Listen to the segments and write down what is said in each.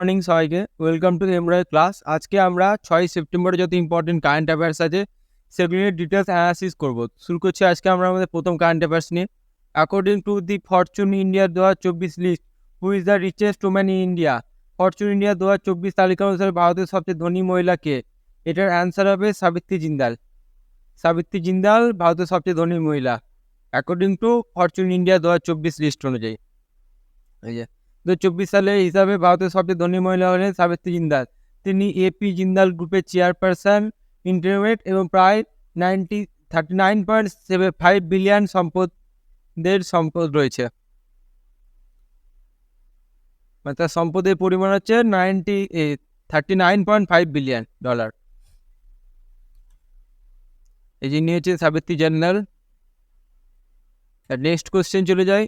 Morning সবাইকে welcome to এমরাই class আজকে আমরা ছয় সেপ্টেম্বরে যত ইম্পর্টেন্ট কারেন্ট অ্যাফেয়ার্স আছে, সেগুলি নিয়ে ডিটেলস অ্যানালাইসিস করব। শুরু করছি আজকে আমরা আমাদের প্রথম কারেন্ট অ্যাফেয়ার্স নিয়ে। According to the Fortune India দু হাজার চব্বিশ list who is the richest woman in India Fortune India দু হাজার চব্বিশ তালিকা অনুসারে ভারতের সবচেয়ে ধনী মহিলা কে? এটার অ্যান্সার হবে সাবিত্রী জিন্দাল। সাবিত্রী জিন্দাল ভারতের সবচেয়ে ধনী মহিলা। অ্যাকর্ডিং টু ফরচুন ইন্ডিয়া দু হাজার চব্বিশ লিস্ট অনুযায়ী। দু চব্বিশ সালের হিসাবে ভারতের সবচেয়ে ধনী মহিলা হলেন সাবিত্রী জিন্দাল। তিনি এপি জিন্দাল গ্রুপের চেয়ারপারসন ইন্টারমেট এবং প্রায় ninety, thirty nine point seven five billion সম্পদের সম্পদ রয়েছে। মানে তার সম্পদের পরিমাণ হচ্ছে ninety thirty nine point five billion dollar. এই যিনি হচ্ছে সাবিত্রী জেনারেল। নেক্সট কোশ্চেন চলে যায়।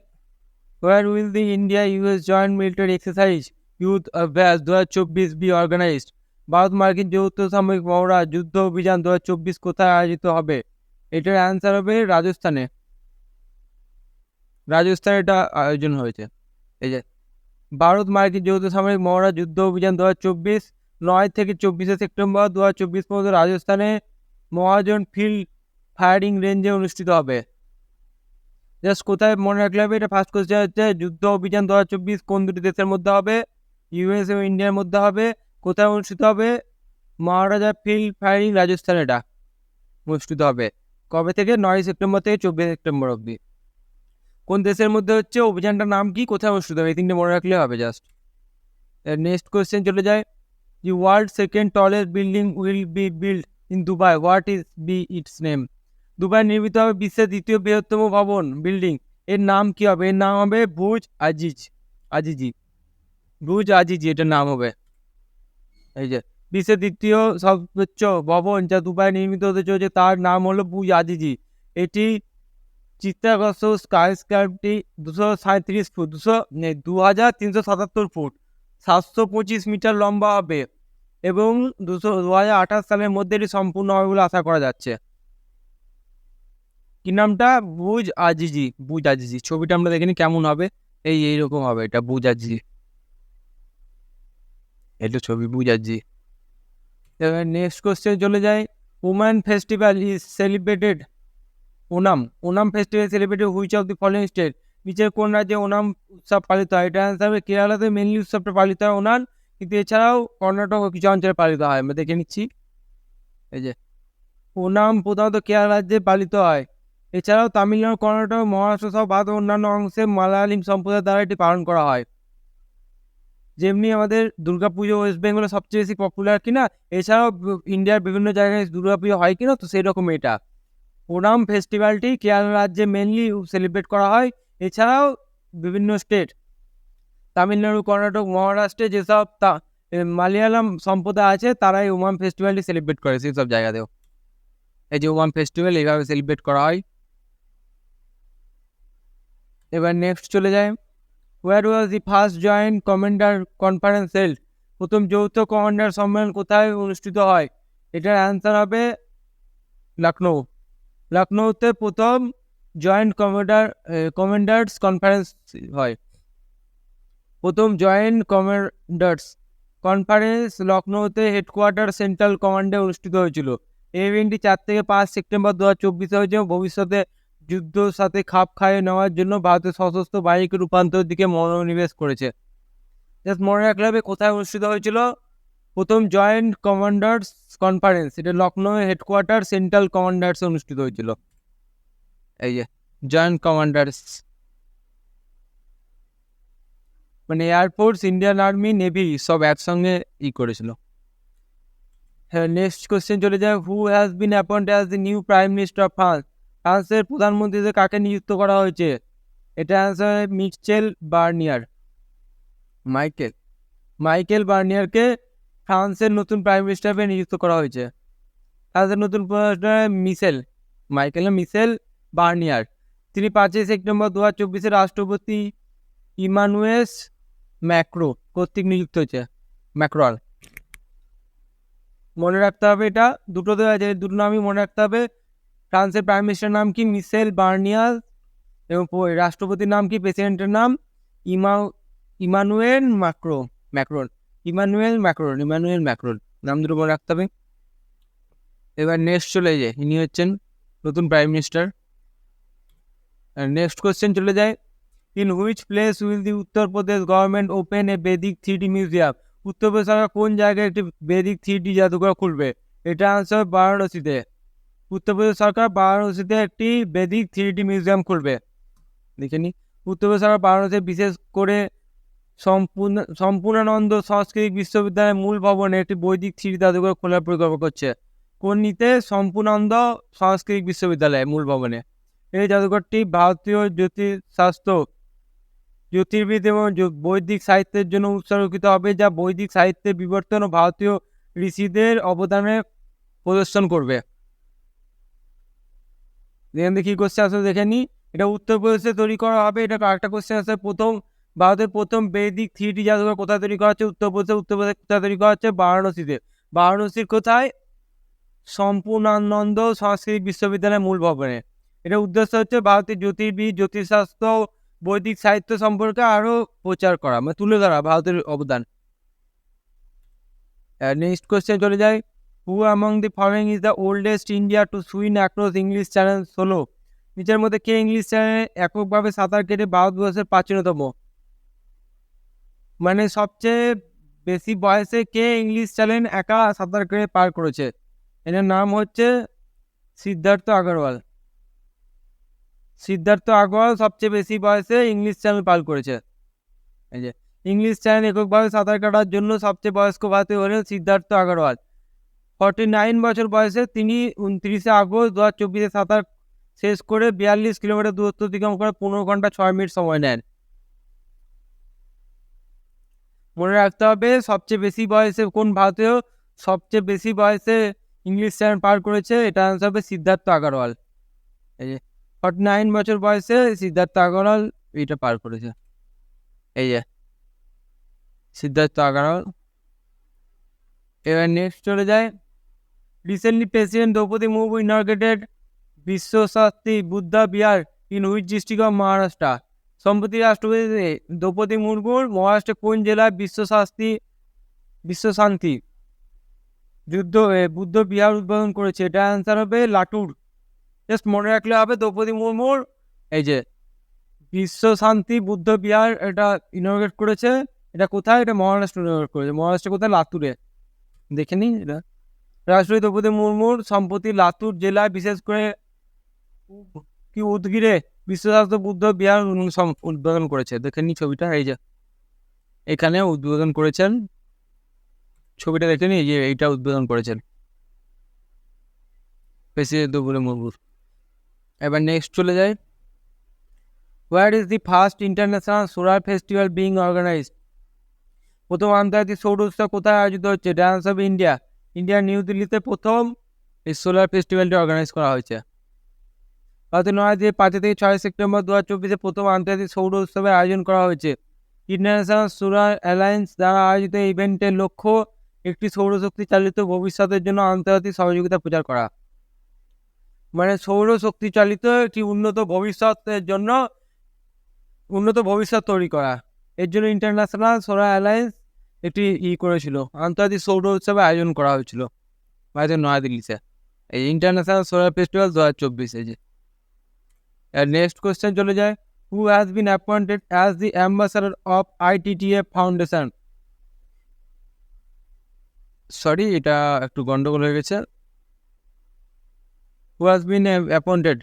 Where will the India US Joint Military Exercise Youth Abhyas দু হাজার চব্বিশ বি অর্গানাইজড ভারত মার্কিন যৌথ সামরিক মহড়া যুদ্ধ অভিযান দু হাজার চব্বিশ কোথায় আয়োজিত হবে? এটার অ্যান্সার হবে রাজস্থানে। রাজস্থানে এটা আয়োজন হয়েছে। এই যে, ভারত মার্কিন যৌথ সামরিক মহড়া যুদ্ধ অভিযান দু হাজার চব্বিশ নয় থেকে চব্বিশে সেপ্টেম্বর দু হাজার চব্বিশ পর্যন্ত রাজস্থানে মহাজন ফিল্ড ফায়ারিং রেঞ্জে অনুষ্ঠিত হবে। জাস্ট কোথায় মনে রাখলে হবে? এটা ফার্স্ট কোশ্চেন হচ্ছে, যুদ্ধ অভিযান দু চব্বিশ কোন দুটি দেশের মধ্যে হবে? ইউএস এবং ইন্ডিয়ার মধ্যে হবে। কোথায় অনুষ্ঠিত হবে? মহারাজা ফিল্ড ফায়ারিং রাজস্থান এটা অনুষ্ঠিত হবে। কবে থেকে? নয় সেপ্টেম্বর থেকে চব্বিশ সেপ্টেম্বর অবধি। কোন দেশের মধ্যে হচ্ছে অভিযানটার নাম কি? কোথায় অনুষ্ঠিত হবে? এই তিনটে মনে রাখলে হবে জাস্ট। নেক্সট কোয়েশ্চেন চলে যায়। The world second tallest building will be build in Dubai what is be its name Dubai নির্মিত হবে বিশ্বের দ্বিতীয় বৃহত্তম ভবন, বিল্ডিং। এর নাম কি হবে? এর নাম হবে বুজ আজিজ। আজিজি। বুজ আজিজি, এটার নাম হবে। এই যে, বিশ্বের দ্বিতীয় সর্বোচ্চ ভবন যা দুবাই নির্মিত হতে চলেছে, তার নাম হলো বুজ আজিজি। এটি চিত্তাগ্রস্ত স্কাই স্ক্যাপটি দুশো সাঁত্রিশ ফুট, দুশো দু হাজার তিনশো সাতাত্তর ফুট, সাতশো পঁচিশ মিটার লম্বা হবে এবং দুশো দু হাজার আঠাশ সালের মধ্যে এটি সম্পূর্ণ হবে বলে আশা করা যাচ্ছে। কি নামটা? বুজ আজিজি বুজ আজিজি। ছবিটা আমরা দেখিনি, কেমন হবে? এই এইরকম হবে এটা বুজ আজিজি। এটা ছবি বুজ আজিজি। এবার নেক্সট কোশ্চেন চলে যায় women festival is celebrated Onam Onam festival celebrated which of the following state নিচের কোন রাজ্যে ওনাম উৎসব পালিত হয়? এটা অ্যান্সার হবে কেরালাতে মেনলি উৎসবটা পালিত হয় ওনাম কিন্তু এছাড়াও কর্ণাটক কিছু অঞ্চলে পালিত হয়। আমরা দেখে নিচ্ছি। এই যে ওনাম প্রধানত কেরালা রাজ্যে পালিত হয়। এছাড়াও তামিলনাড়ু, কর্ণাটক, মহারাষ্ট্র সহ ভারত অন্যান্য অংশে মালায়ালিম সম্প্রদায়ের দ্বারা এটি পালন করা হয়। যেমনি আমাদের দুর্গাপুজো ওয়েস্ট বেঙ্গলে সবচেয়ে বেশি পপুলার কিনা, এছাড়াও ইন্ডিয়ার বিভিন্ন জায়গায় দুর্গাপুজো হয় কিনা, তো সেই রকম এটা। ওনাম ফেস্টিভ্যালটি কেরালা রাজ্যে মেনলি সেলিব্রেট করা হয়। এছাড়াও বিভিন্ন স্টেট তামিলনাড়ু, কর্ণাটক, মহারাষ্ট্রে যেসব তা মালয়ালম সম্প্রদায় আছে তারা এই ওমাম ফেস্টিভ্যালটি সেলিব্রেট করে সেই সব জায়গাতেও। এই যে ওমাম ফেস্টিভ্যাল এইভাবে সেলিব্রেট করা হয়। এবার নেক্সট চলে যায় where was the first joint commander conference held প্রথম যৌথ কমান্ডার সম্মেলন কোথায় অনুষ্ঠিত হয়? এটার অ্যান্সার হবে লখনৌ লখনৌতে প্রথম জয়েন্ট কমান্ডার কমান্ডার্স কনফারেন্স হয়। প্রথম জয়েন্ট কমান্ডার্স কনফারেন্স লখনৌতে হেডকোয়ার্টার সেন্ট্রাল কমান্ডে অনুষ্ঠিত হয়েছিল। এই ইভেন্টটি চার থেকে পাঁচ সেপ্টেম্বর দু হাজার চব্বিশে হয়েছে ভবিষ্যতে যুদ্ধর সাথে খাপ খাইয়ে নেওয়ার জন্য ভারতের সশস্ত্র বাহিনীকে রূপান্তরের দিকে মনোনিবেশ করেছে। জাস্ট মনে রাখলে হবে, কোথায় অনুষ্ঠিত হয়েছিল? প্রথম জয়েন্ট কমান্ডার্স কনফারেন্স, এটা লখনৌ হেডকোয়ার্টার সেন্ট্রাল কমান্ডার্স অনুষ্ঠিত হয়েছিল। এই যে, জয়েন্ট কমান্ডার্স। মানে air force Indian army navy সব একসঙ্গে ই করেছিল। হ্যাঁ নেক্সট কোশ্চেন চলে যায় who has been appointed as the new prime minister of France ফ্রান্সের প্রধানমন্ত্রীতে কাকে নিযুক্ত করা হয়েছে? এটা answer Michel Barnier. Michael. Michael বার্নিয়ারকে ফ্রান্সের নতুন প্রাইম মিনিস্টার হিসেবে নিযুক্ত করা হয়েছে। ফ্রান্সের নতুন মিসেল মাইকেল মিসেল বার্নিয়ার। তিনি পাঁচই সেপ্টেম্বর দু হাজার চব্বিশে রাষ্ট্রপতি ইমানুয়েস ম্যাক্রো কর্তৃক নিযুক্ত হয়েছে। ম্যাক্রল মনে রাখতে হবে এটা। দুটো দেওয়া আছে। দুটো নামই মনে রাখতে হবে। ফ্রান্সের প্রাইম মিনিস্টার নাম কি? মিসেল বার্নিয়াল এবং রাষ্ট্রপতির নাম কি? প্রেসিডেন্টের নাম ইমা Emmanuel Macro Macron. Emmanuel Macron Emmanuel Macron. নাম দুটো মনে রাখতে হবে। এবার নেক্সট চলে যায় ইনি হচ্ছেন নতুন প্রাইম মিনিস্টার নেক্সট কোয়েশ্চেন চলে যায়। In which place will the Uttar Pradesh government open a Vedic three D museum Uttar Pradesh সরকার কোন জায়গায় একটি বেদিক থ্রি ডি জাদুঘর খুলবে? এটা আনসার বারাণসীতে। উত্তরপ্রদেশ সরকার বারাণসীতে একটি বেদিক থ্রি মিউজিয়াম খুলবে। দেখে নি। উত্তরপ্রদেশ সরকার বারাণসী বিশেষ করে সম্পূর্ণ, সম্পূর্ণানন্দ সাংস্কৃতিক বিশ্ববিদ্যালয়ের মূল ভবনে একটি বৈদিক থ্রি জাদুঘর খোলার পরিকল্পনা করছে। কোন নিতে সম্পূর্ণানন্দ সাংস্কৃতিক বিশ্ববিদ্যালয়ে মূল ভবনে। এই জাদুঘরটি ভারতীয় জ্যোতিষশাস্ত্র, জ্যোতির্বিদ এবং বৈদিক সাহিত্যের জন্য উৎসর্গিত হবে, যা বৈদিক সাহিত্যের বিবর্তন ও ভারতীয় ঋষিদের অবদানে প্রদর্শন করবে। এখান থেকে কী কোশ্চেন আসলে দেখে নিই এটা উত্তরপ্রদেশে তৈরি করা হবে। এটা আরেকটা কোশ্চেন আছে প্রথম, ভারতের প্রথম বৈদিক থ্রিটি জাদুঘর কোথায় তৈরি করা হচ্ছে? উত্তরপ্রদেশে উত্তরপ্রদেশ কোথায় তৈরি করা হচ্ছে? বারাণসীতে। বারাণসীর কোথায়? সম্পূর্ণানন্দ সাংস্কৃতিক বিশ্ববিদ্যালয়ের মূল ভবনে। এটা উদ্দেশ্য হচ্ছে ভারতের জ্যোতির্বিদ, জ্যোতিষশাস্ত্র, বৈদিক সাহিত্য সম্পর্কে আরও প্রচার করা মানে তুলে ধরা, ভারতের অবদান। নেক্সট কোয়েশ্চেন চলে যায়। Who among the following is the oldest India to swim across English Channel ষোলো নিচের মধ্যে কে ইংলিশ চ্যানেলে এককভাবে সাঁতার কেটে ভারতবর্ষের প্রাচীনতম? মানে সবচেয়ে বেশি বয়সে কে ইংলিশ চ্যানেল একা সাঁতার কেটে পার করেছে? এটার নাম হচ্ছে সিদ্ধার্থ আগরওয়াল। সিদ্ধার্থ আগরওয়াল সবচেয়ে বেশি বয়সে ইংলিশ চ্যানেল পার করেছে। এই যে ইংলিশ চ্যানেল এককভাবে সাঁতার কাটার জন্য সবচেয়ে বয়স্ক ভারতীয় হলেন সিদ্ধার্থ আগরওয়াল। ফর্টি নাইন বছর বয়সে তিনি উনত্রিশে আগস্ট দু হাজার চব্বিশে সাঁতার শেষ করে বিয়াল্লিশ কিলোমিটার দূরত্ব অতিক্রম করে পনেরো ঘণ্টা ছয় মিনিট সময় নেন। মনে রাখতে হবে, সবচেয়ে বেশি বয়সে কোন ভারতীয় সবচেয়ে বেশি বয়সে ইংলিশ চ্যানেল পার করেছে, এটা আনসার হবে সিদ্ধার্থ আগরওয়াল। এই যে, ফর্টি নাইন বছর বয়সে সিদ্ধার্থ আগরওয়াল এইটা পার করেছে। এই যে, সিদ্ধার্থ আগরওয়াল। এবার নেক্সট চলে যায়। Recently president Droupadi Murmu inaugurated বিশ্বশাস্তি Buddha Vihar in which district of Maharashtra সম্প্রতি রাষ্ট্রপতি দ্রৌপদী মুর্মুর মহারাষ্ট্রের কোন জেলায় বিশ্বশাস্ত্রী বিশ্বশান্তি যুদ্ধ বুদ্ধ বিহার উদ্বোধন করেছে? এটা অ্যান্সার হবে লাটুর। জাস্ট মনে রাখলে হবে দ্রৌপদী মুর্মুর এই যে বিশ্ব শান্তি বুদ্ধ বিহার এটা ইনগ্রেট করেছে। এটা কোথায়? এটা মহারাষ্ট্র ইনগ্রেট করেছে। মহারাষ্ট্র কোথায়? লাতুরে। দেখে নিন এটা। রাষ্ট্রপতি দ্রৌপদী মুর্মুর সম্প্রতি লাতুর জেলায় বিশেষ করে কি উদগিরে বিশ্বশাস্ত্র বুদ্ধ বিহার উদ্বোধন করেছে। দেখে নি ছবিটা, এই যে। এখানে উদ্বোধন করেছেন, ছবিটা দেখে নি যে এইটা উদ্বোধন করেছেন। প্রেসিডেন্ট দ্রৌপদী মুর্মুর এবার নেক্সট চলে যায় where is the first international solar festival being organized প্রথম আন্তর্জাতিক সৌর উৎসব কোথায় আয়োজিত হচ্ছে? Dance of India India New দিল্লিতে প্রথম এই সোলার ফেস্টিভ্যালটি অর্গানাইজ করা হয়েছে। ভারতের নয়াদিল্লি পাঁচ থেকে ছয় সেপ্টেম্বর দু হাজার চব্বিশে প্রথম আন্তর্জাতিক সৌর উৎসবের আয়োজন করা হয়েছে। ইন্টারন্যাশনাল সোলার অ্যালায়েন্স দ্বারা আয়োজিত ইভেন্টের লক্ষ্য একটি সৌরশক্তি চালিত ভবিষ্যতের জন্য আন্তর্জাতিক সহযোগিতা প্রচার করা। মানে সৌরশক্তি চালিত একটি উন্নত ভবিষ্যতের জন্য উন্নত ভবিষ্যৎ তৈরি করা। এর জন্য ইন্টারন্যাশনাল সোলার অ্যালায়েন্স একটি ই করেছিল, আন্তর্জাতিক সৌর উৎসবের আয়োজন করা হয়েছিল ভারতের নয়াদিল্লিতে। এই ইন্টারন্যাশনাল সোলার ফেস্টিভ্যাল দু হাজার চব্বিশে যে। নেক্সট কোয়েশ্চেন চলে যায় who has been appointed as the ambassador of ITTA foundation sorry এটা একটু গন্ডগোল হয়ে গেছে। হু হ্যাজ বিন অ্যাপয়েন্টেড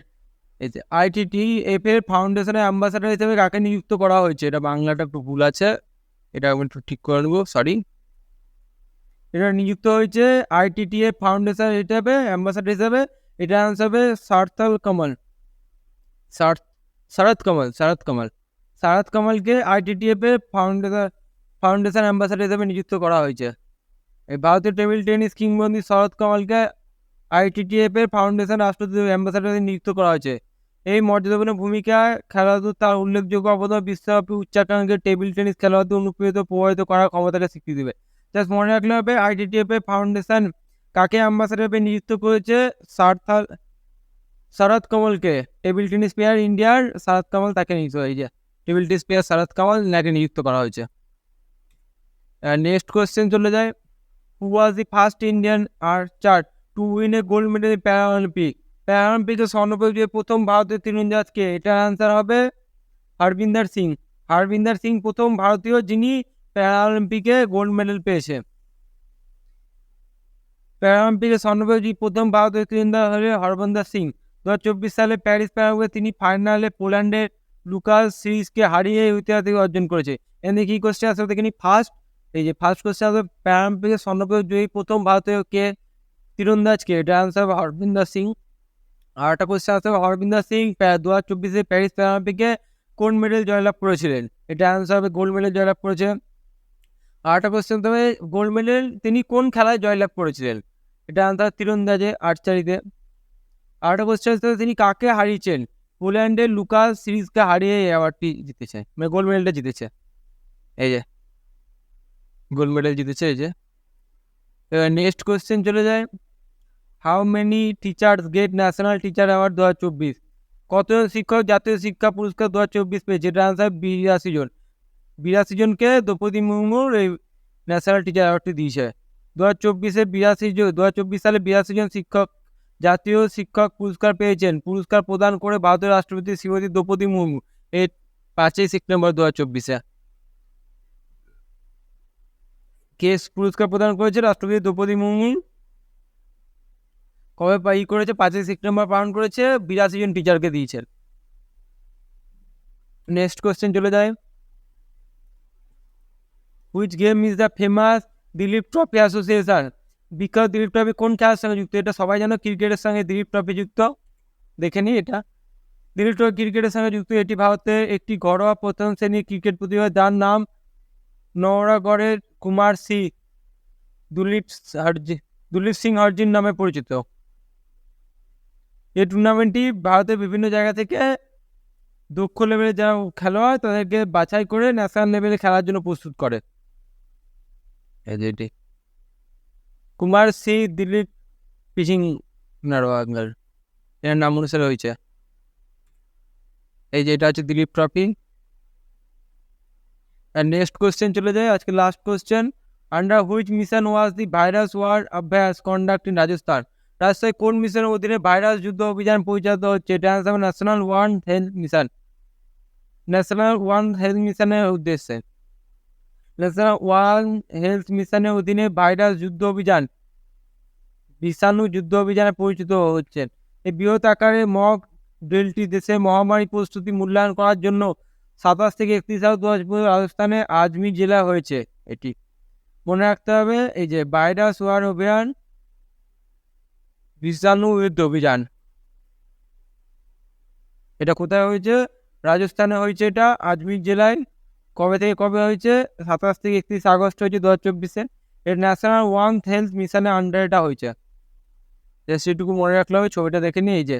এই যে আইটিটি এফ এর ফাউন্ডেশনের অ্যাম্বাসাডার হিসেবে কাকে নিযুক্ত করা হয়েছে, এটা বাংলাটা একটু ভুল আছে। এটা আমি একটু ঠিক করে নেব সরি এটা নিযুক্ত হয়েছে আইটিটিএ ফাউন্ডেশন হিসেবে অ্যাম্বাসাডার হিসেবে, এটা হিসাবে সার্থাল কমল। সার- শরৎ কমল শরৎ কমল। শরৎ কমলকে আইটিটিএফ ফাউন্ডেশন ফাউন্ডেশন অ্যাম্বাসাডার হিসেবে নিযুক্ত করা হয়েছে। এই ভারতীয় টেবিল টেনিস কিংবদন্তি শরৎ কমলকে আইটিটিএফ এর ফাউন্ডেশন রাষ্ট্রদূত অ্যাম্বাসাডার নিযুক্ত করা হয়েছে। এই মর্যাদাপূর্ণ ভূমিকায় খেলাধুলো তার উল্লেখযোগ্য অবদান বিশ্বব্যাপী উচ্চাকাঙ্ক্ষের টেবিল টেনিস খেলাধুলো অনুপ্রেরিত প্রভাবিত করার ক্ষমতাকে স্বীকৃতি দেবে। জাস্ট মনে রাখলে হবে আইটিটিএফ এর ফাউন্ডেশন কাকে অ্যাম্বাসাডার হিসেবে নিযুক্ত করেছে? সার্থাল শরৎ কমলকে। টেবিল টেনিস প্লেয়ার ইন্ডিয়ার শরৎ কমল তাকে নিযুক্ত হয়েছে। Table tennis player Sharath Kamal নাকি নিযুক্ত করা হয়েছে। নেক্সট কোয়েশ্চেন চলে যায়। Who was the first Indian R archer to win a gold medal Paralympic প্যারাঅলিম্পিকে স্বর্ণপদক প্রথম ভারতীয় তীরন্দাজকে এটার আনসার হবে হরবিন্দর সিং। হরবিন্দর সিং প্রথম ভারতীয় যিনি প্যারাঅলিম্পিকে গোল্ড মেডেল পেয়েছে। প্যারাঅলিম্পিকে স্বর্ণপদক প্রথম ভারতীয় তীরন্দাজ হলে হরবিন্দর সিং। দু চব্বিশ সালে প্যারিস প্যারাগুয়ে তিনি ফাইনালে পোল্যান্ডের লুকাস সিরিজকে হারিয়ে ঐতিহাসিক অর্জন করেছে। এখানে কি কোশ্চেন আসবে দেখে ফার্স্ট এই যে ফার্স্ট কোশ্চেন আসবে প্যারালিম্পিকে স্বর্ণপদক জয়ী প্রথম ভারতীয় কে তীরন্দাজকে এটা আনসার হবে হরবিন্দর সিং। আর একটা কোশ্চেন আসবে হরবিন্দর সিং দু হাজার চব্বিশে প্যারিস প্যারালিম্পিকে কোন মেডেল জয়লাভ করেছিলেন? এটা আনসার হবে গোল্ড মেডেল জয়লাভ করেছে। আর একটা কোশ্চেন তবে গোল্ড মেডেল তিনি কোন খেলায় জয়লাভ করেছিলেন? এটা আনসার তীরন্দাজে আর্চারিতে আর একটা কোশ্চেন আসবে তিনি কাকে হারিয়েছেন? পোল্যান্ডের লুকাস সিরিজকে হারিয়ে এই অ্যাওয়ার্ডটি জিতেছে মানে গোল্ড মেডেলটা জিতেছে। এই যে গোল্ড মেডেল জিতেছে, এই যে। নেক্সট কোয়েশ্চেন চলে যায়। How many teachers get national teacher award দু হাজার চব্বিশ? কতজন শিক্ষক জাতীয় শিক্ষা পুরস্কার দু হাজার চব্বিশ পেয়েছে? এটা আনসার বিরাশি জন। বিরাশি জনকে দ্রৌপদী মুর্মুর এই ন্যাশনাল টিচার অ্যাওয়ার্ডটি দিয়েছে। দু হাজার চব্বিশে বিরাশি জন দু হাজার চব্বিশ সালে বিরাশি জন শিক্ষক জাতীয় শিক্ষক পুরস্কার পেয়েছেন। পুরস্কার প্রদান করে ভারতের রাষ্ট্রপতি শ্রীমতী দ্রৌপদী মুর্মু এই পাঁচই সেপ্টেম্বর দু হাজার চব্বিশে। কেস পুরস্কার প্রদান করেছে রাষ্ট্রপতি দ্রৌপদী মুর্মু। কবে ই করেছে? পাঁচই সেপ্টেম্বর পালন করেছে। বিরাশি জন টিচারকে দিয়েছেন নেক্সট কোয়েশ্চেন চলে যায়। Which game is the famous Duleep trophy association বিখ্যাত দিলীপ ট্রফি কোন খেলার সঙ্গে যুক্ত? এটা সবাই জানো, ক্রিকেটের সঙ্গে দিলীপ ট্রফি যুক্ত। দেখে নিই এটা। দিলীপ ট্রফি ক্রিকেটের সঙ্গে যুক্ত, এটি ভারতের একটি ঘরোয়া প্রথম শ্রেণির ক্রিকেট প্রতিভা যার নাম নওরাগড়ের কুমার সি, দুলীপ দুলীপ সিং হরজিন নামে পরিচিত। এই টুর্নামেন্টটি ভারতের বিভিন্ন জায়গা থেকে দক্ষ লেভেলে যারা খেলোয়াড়, তাদেরকে বাছাই করে ন্যাশনাল লেভেলে খেলার জন্য প্রস্তুত করে। কুমার সি দিলীপ পিচিং এর নাম অনুসারে হয়েছে। এই যে এটা হচ্ছে দিলীপ ট্রফি। আর নেক্সট কোশ্চেন চলে যায়, আজকে last question under which mission was the virus war অভ্যাস কন্ডাক্ট ইন রাজস্থান রাজশাহী কোন মিশনের অধীনে ভাইরাস যুদ্ধ অভিযান পরিচালিত হচ্ছে? এটা answer national one health mission national one health মিশনের উদ্দেশ্যে। ন্যাশনাল ওয়ান হেলথ মিশনের অধীনে ভাইরাস যুদ্ধ অভিযান, বিষাণু যুদ্ধ অভিযানে পরিচিত হচ্ছে। এই বৃহৎ আকারে মক ড্রিলটি দেশে মহামারী প্রস্তুতি মূল্যায়ন করার জন্য সাতাশ থেকে একত্রিশ হাজার পনেরো রাজস্থানে আজমির জেলা হয়েছে এটি। মনে রাখতে হবে, এই যে ভাইরাস ওয়ার অভিযান বিষাণু যুদ্ধ অভিযান। এটা কোথায় হয়েছে? রাজস্থানে হয়েছে এটা আজমির জেলায়। কবে থেকে কবে হয়েছে? সাতাশ থেকে একত্রিশ আগস্ট হয়েছে দু হাজার চব্বিশে। এর ন্যাশনাল ওয়ান হেলথ মিশনের আন্ডারে এটা হয়েছে। সেটুকু মনে রাখলে হবে, ছবিটা দেখে নিই এই যে।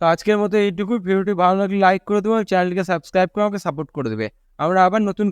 তো আজকের মতো এইটুকু। ভিডিওটি ভালো লাগলে লাইক করে দেবো চ্যানেলটিকে সাবস্ক্রাইব করে আমাকে সাপোর্ট করে দেবে। আমরা আবার নতুন